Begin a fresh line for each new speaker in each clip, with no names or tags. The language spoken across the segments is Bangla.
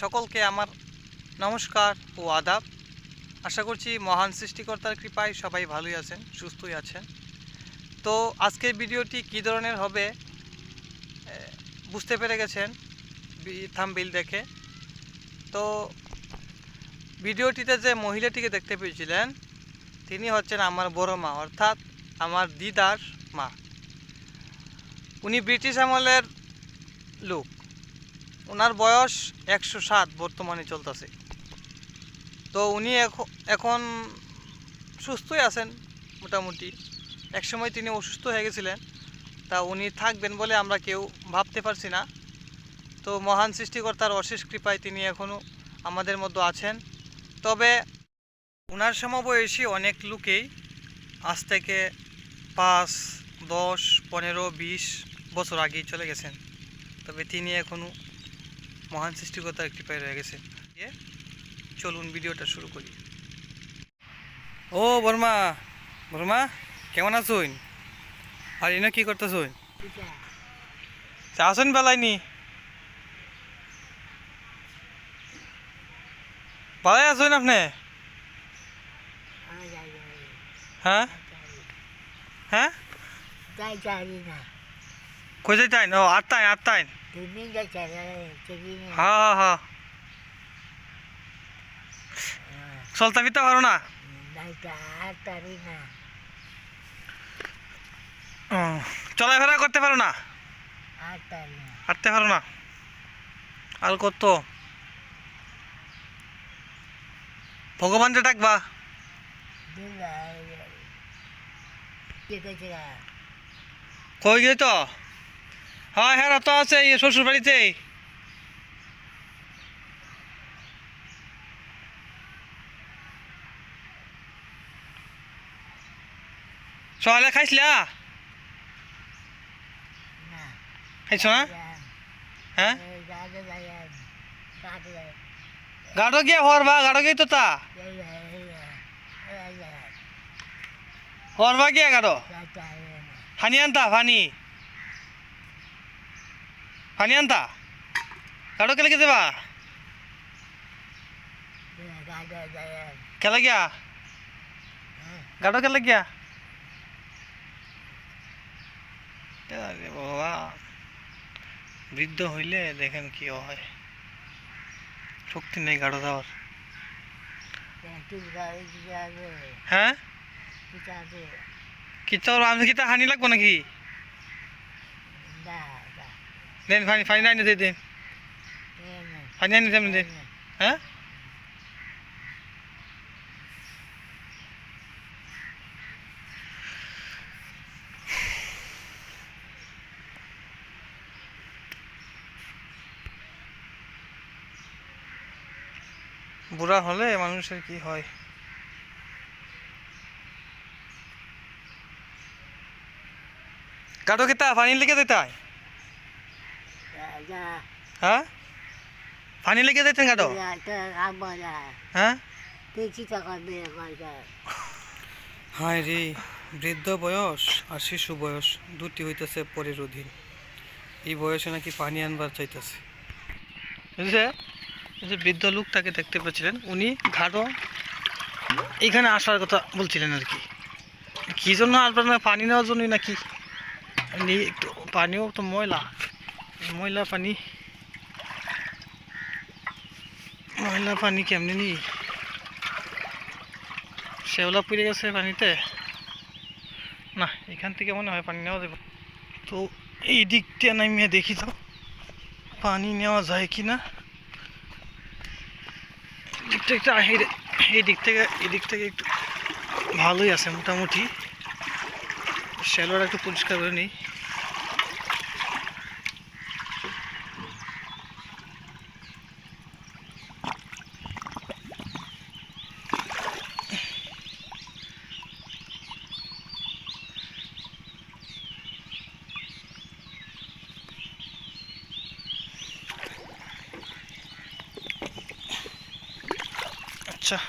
সকলকে আমার নমস্কার ও আদাব। আশা করছি মহান সৃষ্টিকর্তার কৃপায় সবাই ভালোই আছেন, সুস্থই আছেন। তো আজকের ভিডিওটি কী ধরনের হবে বুঝতে পেরে গেছেন থামবিল দেখে। তো ভিডিওটিতে যে মহিলাটিকে দেখতে পেয়েছিলেন, তিনি হচ্ছেন আমার বড় মা, অর্থাৎ আমার দিদার মা। উনি ব্রিটিশ আমলের লোক। ওনার বয়স একশো সাত বর্তমানে চলতেছে। তো উনি এখ- এখন সুস্থই আছেন, মোটামুটি। একসময় তিনি অসুস্থ হয়ে গেছিলেন, তা উনি থাকবেন বলে আমরা কেউ ভাবতে পারছি না। তো মহান সৃষ্টিকর্তার অশেষ কৃপায় তিনি এখনও আমাদের মধ্যে আছেন। তবে ওনার সমবয়সী অনেক লোকেই আজ থেকে পাঁচ, দশ, পনেরো, বিশ বছর আগেই চলে গেছেন। তবে তিনি এখনও মহান সৃষ্টিকর্তার কৃপায় রয়ে গেছে। চলুন ভিডিওটা শুরু করি। ও বর্মা। বর্মা কেমন আছুন আর এনে কি করতেছুন আসুন বেলাইনি? ভালো আছুন আপনি? হ্যাঁ? হ্যাঁ? কই যাইতাইন? ও আটটাইন আটটাইন হ্যাঁ চলতে ফিরতে পারো না? ও, চলাফেরা করতে পারো না? হাঁটতে পারো না? আর কত? ভগবান যে ডাকবা। কই গিয়ে তো হ্যাঁ হ্যাঁ তো আছে এই শ্বশুর বাড়িতে সকালে খাইছিলা খাইছ না? হ্যাঁ? গাড়ো গিয়ে হরবা গাড়ো গিয়ে তো তা। হরবা গিয়া গাড়ো ফানি আনতা ফানি। ফানি আনতা গাড়ো কেলে কে দেবা কেলে গিয়া গাড়ো কেলে গিয়া আরে বাবা বৃদ্ধ হইলে দেখেন কি হয় শক্তি নেই গাড়ো দেওয়ার হ্যাঁ কি তোর আমি কি তা হানি লাগবো নাকি দেন ফানি ফানি নাই দিন দিন ফানি আনি দিন দিন হ্যাঁ বুড়া হলে মানুষের কি হয়? কাটো কিতা? পানি লেগে দিতাই। হ্যাঁ পানি লেগে দিতেন কাটো হ্যাঁ হায় রে বৃদ্ধ বয়স আর শিশু বয়স দুটি হইতেছে পরের অধীন। এই বয়সে নাকি পানি আনবার চাইতেছে। বুঝছে এই যে বৃদ্ধ লোকটাকে দেখতে পাচ্ছিলেন উনি ঘাটও এইখানে আসার কথা বলছিলেন আর কি। কী জন্য আসবেন না পানি নেওয়ার জন্যই নাকি? একটু পানিও তো ময়লা। ময়লা পানি। ময়লা পানি কেমনি নি? শ্যাওলা পুড়ে গেছে পানিতে। না, এখান থেকে মনে হয় পানি নেওয়া যাবে। তো এই দিকটা নামিয়ে দেখি তো, পানি নেওয়া যায় কি না দিকটা একটু এই দিক থেকে এই দিক থেকে একটু ভালোই আছে মোটামুটি। শ্যালোটা একটু পরিষ্কার করে নিই। আচ্ছা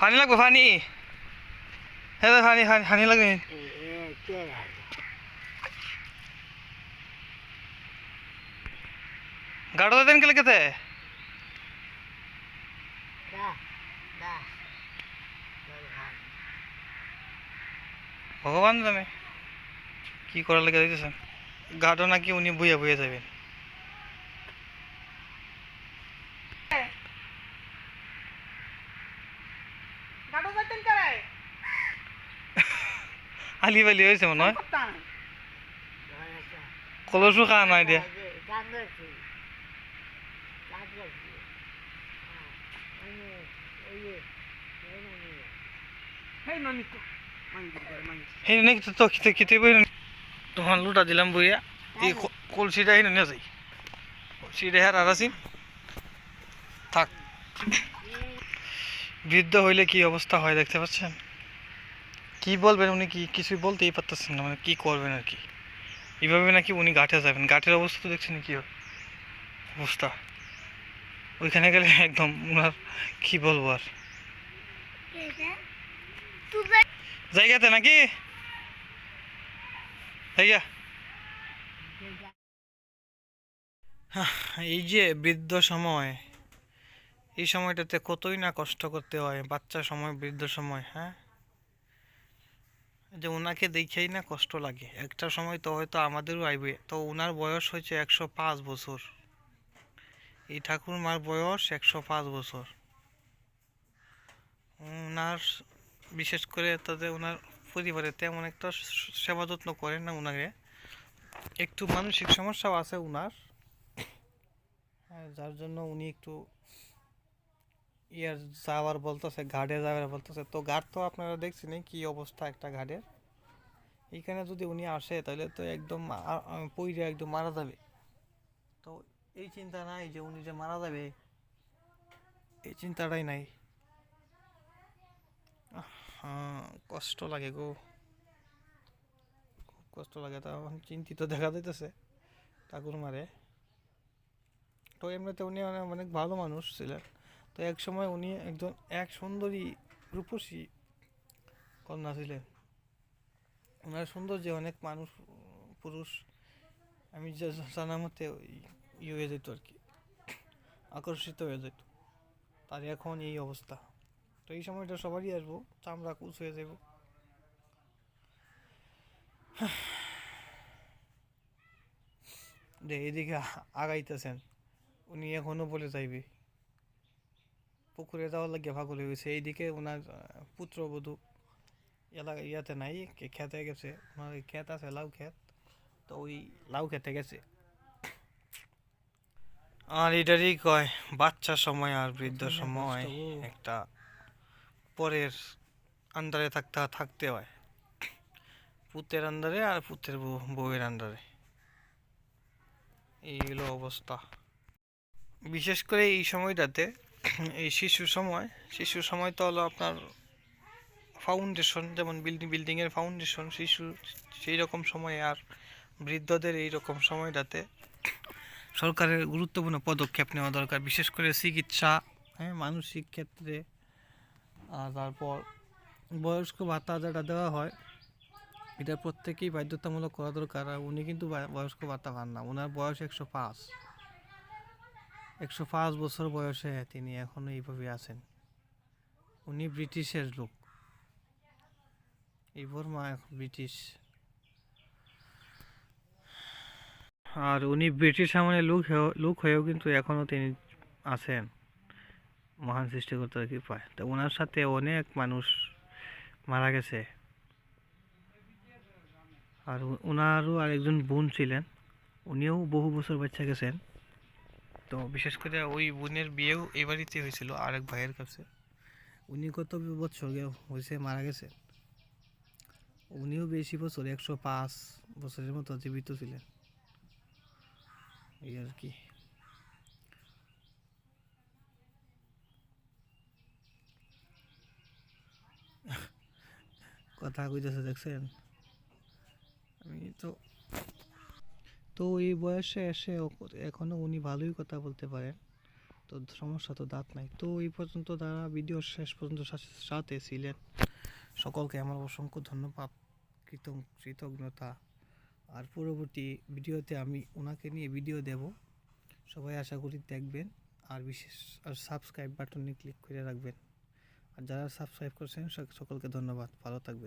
পানি লাগবে পানি হ্যাঁ পানি পানি পানি লাগবে গাড়ো দেন কেলে কেতে
Da, da.
ভগবান জানে কি করার লেগে দিতেছেন গাঢ় নাকি উনি বইয়া বইয়া যাবেন
গাড়ো যাইতেন কারে
আলি বালি হয়েছে মনে হয়? কলসও খাওয়া নাই দিয়া। সেই নাকি তো খেতে খেতে বই তোমার লুটা দিলাম বইয়া এই কলসিটা হিনে নিয়ে যাই কলসিটা হ্যাঁ আর আসিন থাক। বৃদ্ধ হইলে কি অবস্থা হয় দেখতে পাচ্ছেন? কি বলবেন উনি কি কিছুই বলতেই পারতেছেন না মানে কি করবেন আর কি? এইভাবে নাকি উনি গাঠে যাবেন। ঘাটের অবস্থা তো দেখছেন কি অবস্থা। ওইখানে গেলে একদম উনার কি বলব আর? জায়গাতে নাকি? জায়গা। এই যে বৃদ্ধ সময়, এই সময়টাতে কতই না কষ্ট করতে হয়, বাচ্চা সময়, বৃদ্ধ সময় হ্যাঁ? যে ওনাকে দেখেই না কষ্ট লাগে। একটা সময় তো হয়তো আমাদেরও আইবে। তো ওনার বয়স হয়েছে একশো পাঁচ বছর। এই ঠাকুরমার বয়স একশো পাঁচ বছর। ওনার বিশেষ করে তাদের ওনার পরিবারে তেমন একটা সেবা যত্ন করেন না ওনাকে একটু মানসিক সমস্যাও আছে ওনার যার জন্য উনি একটু ইয়ার যাওয়ার বলতেছে ঘাটে যাওয়ার বলতেছে। তো ঘাট তো আপনারা দেখছেন কি অবস্থা একটা ঘাটের এইখানে যদি উনি আসে তাহলে তো একদম পইরে একদম মারা যাবে। তো এই চিন্তা নাই যে উনি যে মারা যাবে, এই চিন্তাটাই নাই। হ্যাঁ কষ্ট লাগে গো। খুব কষ্ট লাগে, তা চিন্তিত দেখা যাইতেছে ঠাকুর মারে তো এমনিতে উনি অনেক ভালো মানুষ ছিলেন। তো এক সময় উনি একজন এক সুন্দরী রূপসী কন্যা ছিলেন। ওনার সৌন্দর্যে অনেক মানুষ, পুরুষ, আমি যা জানা মতে ওই ই হয়ে যেত আর কি, আকর্ষিত হয়ে যেত। তার এখন এই অবস্থা। তো এই সময়টা সবারই আসব, চামড়া কুচ হয়ে যাব। যে এদিকে আগাইতেছেন। উনি এখনও বলে যাইবে। পুকুরে যাওয়ার লাগে পাগল হয়ে গেছে। এইদিকে ওনার পুত্রবধূ এলাকা ইয়াতে নাই খেতে গেছে। ওনার ক্ষেত আছে লাউ ক্ষেত। তো ওই লাউ খেতে গেছে। আর এটারই কয় বাচ্চা সময় আর বৃদ্ধ সময় একটা পরের আন্ডারে থাকতে থাকতে হয়। পুতের আন্ডারে আর পুতের বউ বউয়ের আন্ডারে এইগুলো অবস্থা। বিশেষ করে এই সময়টাতে এই শিশু সময় শিশু সময় তো হলো আপনার ফাউন্ডেশন যেমন বিল্ডিং বিল্ডিংয়ের ফাউন্ডেশন শিশু সেই রকম সময়ে আর বৃদ্ধদের এই রকম সময়টাতে সরকারের গুরুত্বপূর্ণ পদক্ষেপ নেওয়া দরকার, বিশেষ করে চিকিৎসা হ্যাঁ মানসিক ক্ষেত্রে। আর তারপর বয়স্ক ভাতা যেটা দেওয়া হয়, এটা প্রত্যেকেই বাধ্যতামূলক করা দরকার। আর উনি কিন্তু বয়স্ক ভাতা পান না ওনার বয়স একশো পাঁচ। একশো পাঁচ বছর বয়সে তিনি এখনও এইভাবে আছেন। উনি ব্রিটিশের লোক। এই বর্মা এখন ব্রিটিশ। আর উনি ব্রিটিশ আমলে লোক লোক হয়েও কিন্তু এখনও তিনি আছেন। মহান সৃষ্টিকর্তার কৃপায় তো ওনার সাথে অনেক মানুষ মারা গেছে। আর ওনারও আরেকজন বোন ছিলেন। উনিও বহু বছর বাচ্চা গেছেন। তো বিশেষ করে ওই বোনের বিয়েও এই বাড়িতে হয়েছিল, আরেক ভাইয়ের কাছে। উনি কত বছর হয়েছে, মারা গেছে? উনিও বেশি বছর, একশো পাঁচ বছরের মতো জীবিত ছিলেন। এই আর কি। কথা কইতেছে, দেখছেন? আমি তো তো এই বয়সে এসে ও- এখনও উনি ভালোই কথা বলতে পারেন। তো সমস্যা তো দাঁত নাই। তো এই পর্যন্ত তারা ভিডিও শেষ পর্যন্ত সাথে ছিলেন। সকলকে আমার অসংখ্য ধন্যবাদ কৃতজ্ঞ কৃতজ্ঞতা আর পরবর্তী ভিডিওতে আমি ওনাকে নিয়ে ভিডিও দেব। সবাই আশা করি দেখবেন। আর বিশেষ, আর সাবস্ক্রাইব বাটনে ক্লিক করে রাখবেন। আর যারা সাবস্ক্রাইব করছেন সকলকে ধন্যবাদ। ভালো থাকবেন।